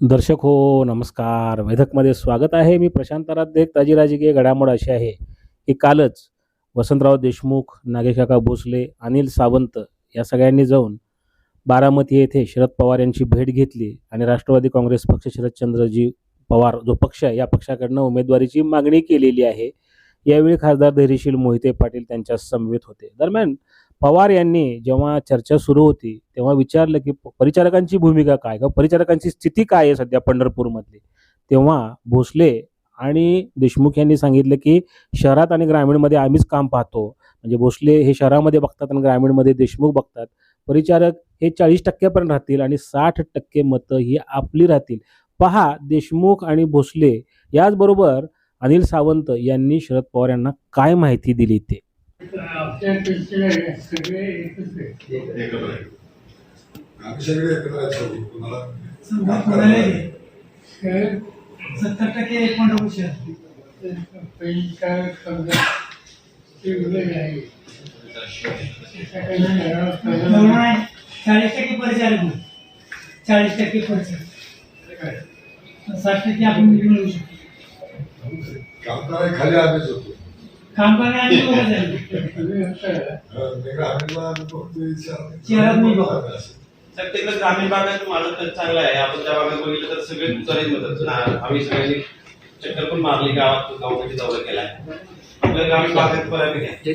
दर्शक हो नमस्कार. वेधकमध्ये स्वागत आहे. मी प्रशांत आराध्य ताजी राजकीय घडामोड अशी आहे की कालच वसंतराव देशमुख नागेशकाका भोसले अनिल सावंत या सगळ्यांनी जाऊन बारामती येथे शरद पवार यांची भेट घेतली आणि राष्ट्रवादी काँग्रेस पक्ष शरदचंद्रजी पवार जो पक्ष आहे या पक्षाकडनं उमेदवारीची मागणी केलेली आहे. यावेळी खासदार धैर्यशील मोहिते पाटील त्यांच्या समवेत होते. दरम्यान पवार यांनी जेव्हा चर्चा सुरू होती तेव्हा विचारलं की प- परिचारकांची भूमिका काय? किंवा परिचारकांची स्थिती काय आहे सध्या पंढरपूरमधली? तेव्हा भोसले आणि देशमुख यांनी सांगितलं की शहरात आणि ग्रामीणमध्ये आम्हीच काम पाहतो. म्हणजे भोसले हे शहरामध्ये बघतात आणि ग्रामीणमध्ये देशमुख बघतात. परिचारक हे चाळीस टक्क्यापर्यंत राहतील आणि साठ टक्के मतं ही आपली राहतील. पहा देशमुख आणि भोसले याचबरोबर अनिल सावंत यांनी शरद पवार यांना काय माहिती दिली ते आपल्यापेक्षा सगळे एकच आहे एकत्र आहे. आम्ही सगळे एकत्र आहेत सगळे. तुम्हाला समजा कोणाला घे. काय सत्तर टक्के पंढरपूर शहर समजा ते आहे. नाही चाळीस टक्के परिचारक. चाळीस टक्के परिचारक साठ टक्के आपण मिळवू शकतो खाली आम्हीच होतो फक्त विचार- शहरात नाही बघा. तर तिकडे ग्रामीण भागात मालक तर चांगला आहे आपण त्या भागात बघितलं तर सगळे मदत ना- आम्ही सगळ्यांनी चक्कर पण मारली गावात गावमध्ये दौरा केलाय आपल्या ग्रामीण भागात बऱ्यापैकी आहे.